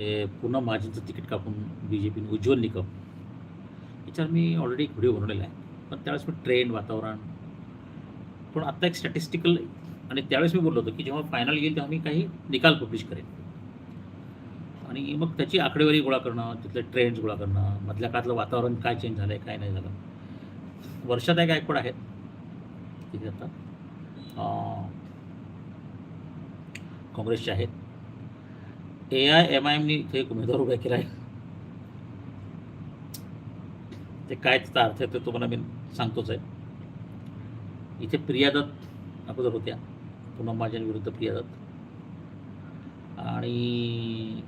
पुन्हा माझींचं तिकीट कापून B J पीने उज्ज्वल निकम. याच्यावर मी ऑलरेडी एक व्हिडिओ बनवलेला आहे. पण त्यावेळेस मी ट्रेंड वातावरण. पण आत्ता एक स्टॅटिस्टिकल आणि त्यावेळेस मी बोललो होतो की जेव्हा फायनल येईल तेव्हा मी काही निकाल पब्लिश करेन. आणि मग त्याची आकडेवारी गोळा करणं तिथले ट्रेंड्स गोळा करणं मधल्या काळातलं वातावरण काय चेंज झालं आहे काय नाही झालं. वर्षात एक गायकवाड आहेत तिथे आता. काँग्रेसचे आहेत. ए आय एम आय एमनी इथे एक उमेदवार उभा केला आहे. ते काय त्याचा अर्थ आहे ते तुम्हाला मी सांगतोच आहे. इथे प्रिया दत्त अगोदर होत्या. पूनम महाजन प्रिया दत्त. आणि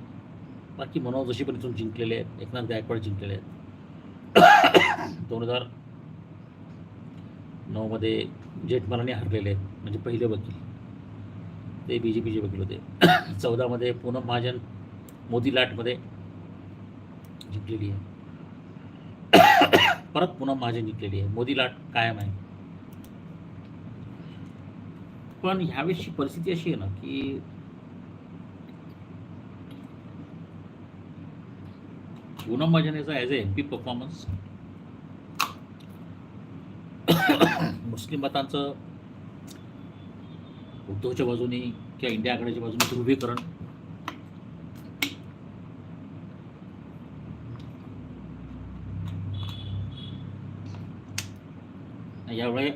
बाकी मनोज जोशी पण इथून जिंकलेले आहेत. एकनाथ गायकवाड जिंकलेले आहेत. दोन हजार नऊमध्ये जेठमलानी हरलेले आहेत. म्हणजे पहिले वकील. ते बी जे पीचे वकील होते. चौदामध्ये पूनम महाजन मोदी लाटमध्ये जिंकलेली आहे. परत पूनम महाजन जिंकलेली आहे. मोदी लाट कायम आहे. पण ह्यावेळेसची परिस्थिती अशी आहे ना की पूनम महाजन याचा as a M P performance मुस्लिम मतांचं उद्धवच्या बाजूने किंवा इंडिया आघाडीच्या बाजूने ध्रुवीकरण. यावेळे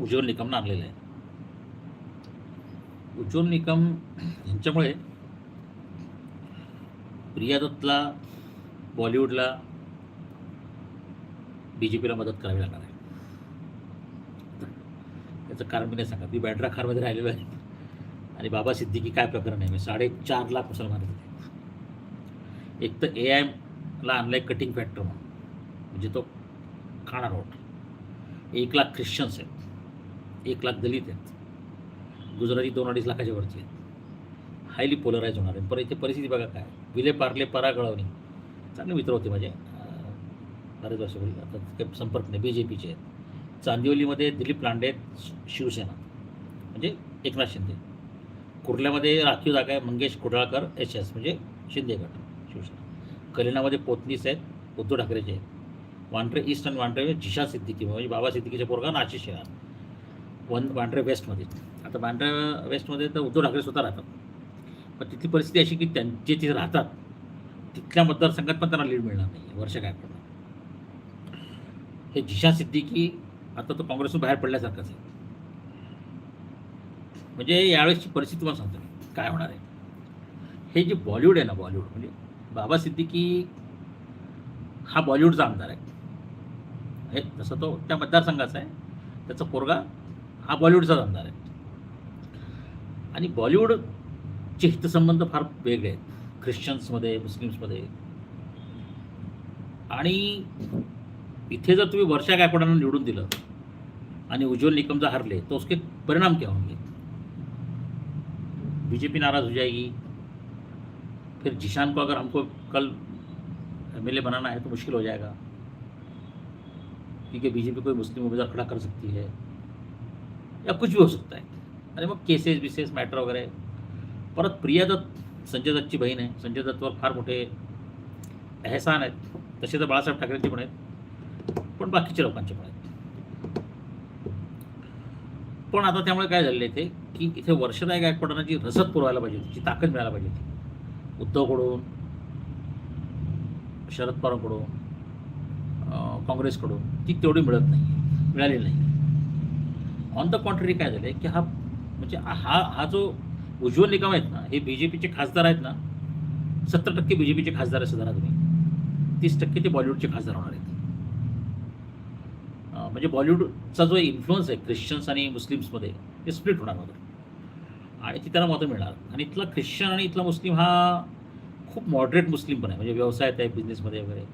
उज्ज्वल निकमनं आणलेलं आहे उज्ज्वल निकम यांच्यामुळे प्रिया दत्तला बॉलिवूडला बी जे पीला मदत करावी लागणार आहे. त्याचं कारण मी नाही सांगा मी बँड्रा खारमध्ये राहिलेलो आहे. आणि बाबा सिद्दीकी काय प्रकरण आहे? मी साडेचार लाख मुसलमान तिथे एक तर ए आयला आणलं आहे कटिंग फॅक्टर म्हणून. म्हणजे तो खाणार रोड एक लाख ख्रिश्चन्स आहेत. एक लाख दलित आहेत. गुजराती दोन अडीच लाखाच्या वरती आहेत. हायली पोलराईज होणार आहे पण इथे परिस्थिती बघा काय? विले पारले परा गळवणी. चांगले मित्र होते माझे. बरेच वर्षापूर्वी आता काही संपर्क नाही. बी जे पीचे आहेत. चांदिवलीमध्ये दिलीप लांडे आहेत, शिवसेना म्हणजे एकनाथ शिंदे. कुर्ल्यामध्ये राखीव जागा आहे मंगेश कुडाळकर एच एस म्हणजे शिंदे गट शिवसेना. कलिनामध्ये पोतनीस आहेत उद्धव ठाकरेचे आहेत. वांड्रे ईस्ट आणि वांड्रे जिशा सिद्दीकी म्हणजे बाबा सिद्दीकीच्या पोरगा नाशिक शहर वन वांड्रे वेस्टमध्ये. आता वांड्रे वेस्टमध्ये तर उद्धव ठाकरे स्वतः राहतात. पण तिथली परिस्थिती अशी की त्यांचे तिथे राहतात तिथल्या मतदारसंघात पण त्यांना लीड मिळणार नाही वर्ष काय पडणार. हे जिशा सिद्दीकी आता तो काँग्रेसून बाहेर पडल्यासारखंच आहे. म्हणजे यावेळेसची परिस्थिती तुम्हाला सांगतो मी. काय होणार आहे? हे जे बॉलिवूड आहे ना बॉलिवूड म्हणजे बाबा सिद्दीकी हा बॉलिवूडचा आमदार आहे. हे तसं तो त्या मतदारसंघाचा आहे. त्याचा पोरगा हा बॉलिवूडचाच आमदार आहे. आणि बॉलिवूडचे हितसंबंध फार वेगळे आहेत. ख्रिश्चन्समध्ये मुस्लिम्समध्ये. आणि इथे जर तुम्ही वर्षा गायकवाडांना निवडून दिलं आणि उज्ज्वल निकम जर हरले तो उसके परिणाम क्या होंगे? बीजेपी नाराज हो जाएगी। फिर जिशान को अगर हमको कल एम बनाना है तो मुश्किल हो जाएगा क्योंकि बीजेपी कोई मुस्लिम उम्मीदवार खड़ा कर सकती है या कुछ भी हो सकता है। आणि मग केसेस बिसेस मॅटर वगैरे परत प्रिया दत्त संजय दत्तची बहीण आहे संजय दत्तवर फार मोठे एहसान आहेत तसे तर बाळासाहेब ठाकरेंचे पण आहेत पण बाकीच्या लोकांचे पण आहेत। पण आता त्यामुळे काय झालेलं आहे ते की इथे वर्षराय गायकवाडांना जी रसद पुरवायला पाहिजे होती जी ताकद मिळायला पाहिजे होती. उद्धवकडून शरद पवारांकडून काँग्रेसकडून ती तेवढी मिळत नाही मिळालेली नाही. ऑन द कॉन्ट्ररी काय झालं आहे की हा म्हणजे हा हा जो उज्ज्वल निकम आहेत ना हे बी जे पीचे खासदार आहेत ना सत्तर टक्के बी जे पीचे खासदार आहे सुधारा तुम्ही. तीस टक्के ते बॉलिवूडचे खासदार होणार आहेत. म्हणजे बॉलिवूडचा जो इन्फ्लुअन्स आहे ख्रिश्चन्स आणि मुस्लिम्समध्ये ते स्प्लिट होणार होतं. आणि ती मतं मिळणार. आणि इथला ख्रिश्चन आणि इथला मुस्लिम हा खूप मॉडरेट मुस्लिम पण आहे. म्हणजे व्यवसायात आहे बिझनेसमध्ये वगैरे.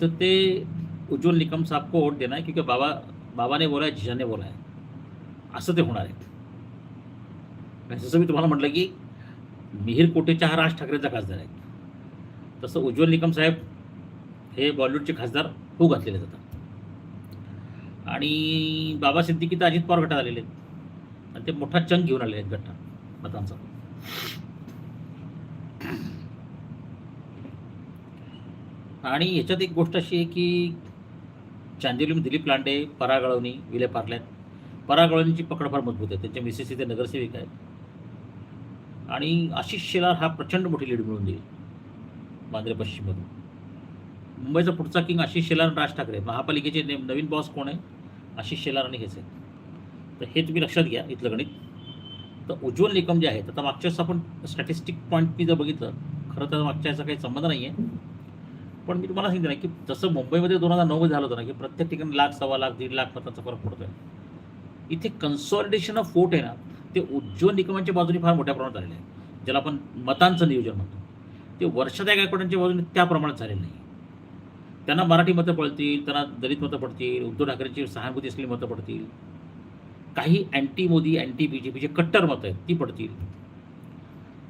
तर ते उज्ज्वल निकम साहब को वोट देना है क्योंकि बाबा बाबा ने बोला है ने बोला है असं ते होणार आहे. आणि जसं मी तुम्हाला म्हटलं की मिहीर कोटेच्या हा राज ठाकरेंचा खासदार आहे. तसं उज्ज्वल निकम साहेब हे बॉलिवूडचे खासदार होऊ घातलेले जातात. आणि बाबा सिद्दीकी तर अजित पवार गटात आलेले आहेत. आणि ते मोठा चंग घेऊन आलेले आहेत गट्टा मतांचा. आणि याच्यात एक गोष्ट अशी आहे की चांदिवलीमध्ये दिलीप लांडे परागळवणी विले पार्ल्यात परागळवणीची पकड फार मजबूत आहे. त्यांच्या मिसेस इथे नगरसेविका आहेत. आणि आशिष शेलार हा प्रचंड मोठी लीड मिळून देईल मांद्रे पश्चिममधून. मुंबईचा पुढचा किंग आशिष शेलार राज ठाकरे महापालिकेचे ने- नवीन बॉस कोण आहे? आशिष शेलार आणि हेच तर हे तुम्ही लक्षात घ्या इथलं गणित. तर उज्ज्वल निकम जे आहेत आता मागच्या आपण स्टॅटिस्टिक पॉईंट मी जर बघितलं खरं तर मागच्या याचा काही संबंध नाही आहे पण मी तुम्हाला सांगितलं ना की जसं मुंबईमध्ये दोन हजार नऊमध्ये झालं होतं ना की प्रत्येक ठिकाणी लाख सव्वा लाख दीड लाख मतांचा फरक पडतोय. इथे कन्सॉलिडेशन ऑफ वोट आहे ना ते उज्ज्वल निकमांच्या बाजूने फार मोठ्या प्रमाणात झालेलं आहे. ज्याला आपण मतांचं नियोजन म्हणतो. ते वर्षाच्या गायकवाडांच्या बाजूने त्या प्रमाणात झालेलं नाही त्यांना मराठी मतं पडतील त्यांना दलित मतं पडतील उद्धव ठाकरेंची सहानुभूती असलेली मतं पडतील. काही anti Modi anti B J पीचे कट्टर मतं आहेत ती पडतील.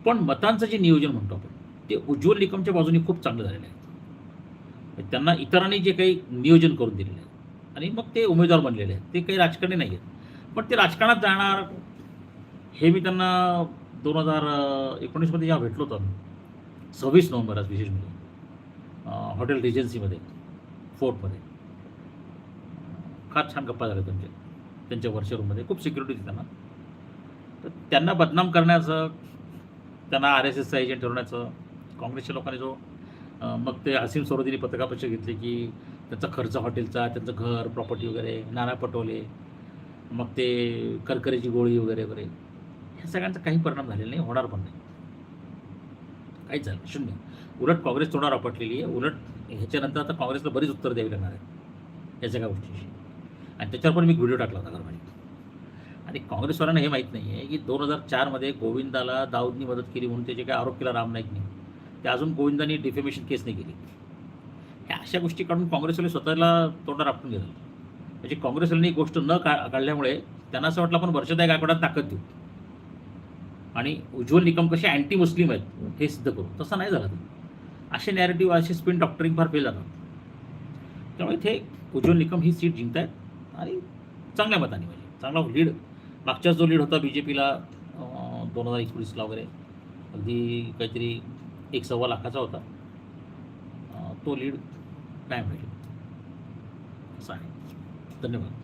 पण मतांचं जे नियोजन म्हणतो आपण ते उज्ज्वल निकमच्या बाजूने खूप चांगलं झालेलं आहे. म्हणजे त्यांना इतरांनी जे काही नियोजन करून दिलेलं आहे आणि मग ते उमेदवार बनलेले आहेत ते काही राजकारणी नाही आहेत. पण ते राजकारणात जाणार हे मी त्यांना दोन हजार एकोणीसमध्ये जेव्हा भेटलो होतो सव्वीस नोव्हेंबर आज विशेष म्हणजे. हॉटेल रिजन्सीमध्ये फोर्टमध्ये फार छान गप्पा झाल्या त्यांच्या त्यांच्या वर्षरूममध्ये खूप सिक्युरिटी होती त्यांना. तर त्यांना बदनाम करण्याचं त्यांना आर एस एसचा एजंट ठरवण्याचं काँग्रेसच्या लोकांनी जो मग ते असीम सरोदिनी पत्रकापेक्षा घेतले की त्यांचा खर्च हॉटेलचा त्यांचं घर प्रॉपर्टी वगैरे नाना पटोले मग ते करकरीची गोळी वगैरे वगैरे. ह्या सगळ्यांचा काही परिणाम झालेला नाही होणार पण नाही. काहीच झालं शून्य. उलट काँग्रेस तोंडावर आपटलेली आहे. उलट ह्याच्यानंतर आता काँग्रेसला बरीच उत्तर द्यावी लागणार आहे या सगळ्या गोष्टीशी. आणि त्याच्यावर पण मी व्हिडिओ टाकला होता गरबानी आणि काँग्रेसवाल्यांना हे माहीत नाही आहे की दोन हजार चारमध्ये गोविंदाला दाऊदनी मदत केली म्हणून त्याचे काय आरोप केला राम नाईकने ते अजून गोविंदांनी डिफेमेशन केस नाही केली. ह्या अशा गोष्टी काढून काँग्रेसवाले स्वतःला तोंडावर आपटून गेलं म्हणजे काँग्रेसवाल्यांनी ही गोष्ट न का काढल्यामुळे त्यांना असं वाटलं आपण वर्षदाय गायकवाडात ताकद देऊ. आणि उज्ज्वल निकम कसे अँटी मुस्लिम आहेत हे सिद्ध करू. तसं नाही झालं. असे नॅरेटिव्ह असे स्पिन डॉक्टरिंग फार फेल जातात त्यामुळे इथे उज्ज्वल निकम ही सीट जिंकतायत आणि चांगल्या मताने म्हणजे चांगला लीड मागच्याच जो लीड होता बी जे पीला दोन हजार एकोणीसला वगैरे अगदी काहीतरी एक सव्वा लाखाचा होता. तो लीड कायम राहील. असं आहे. धन्यवाद.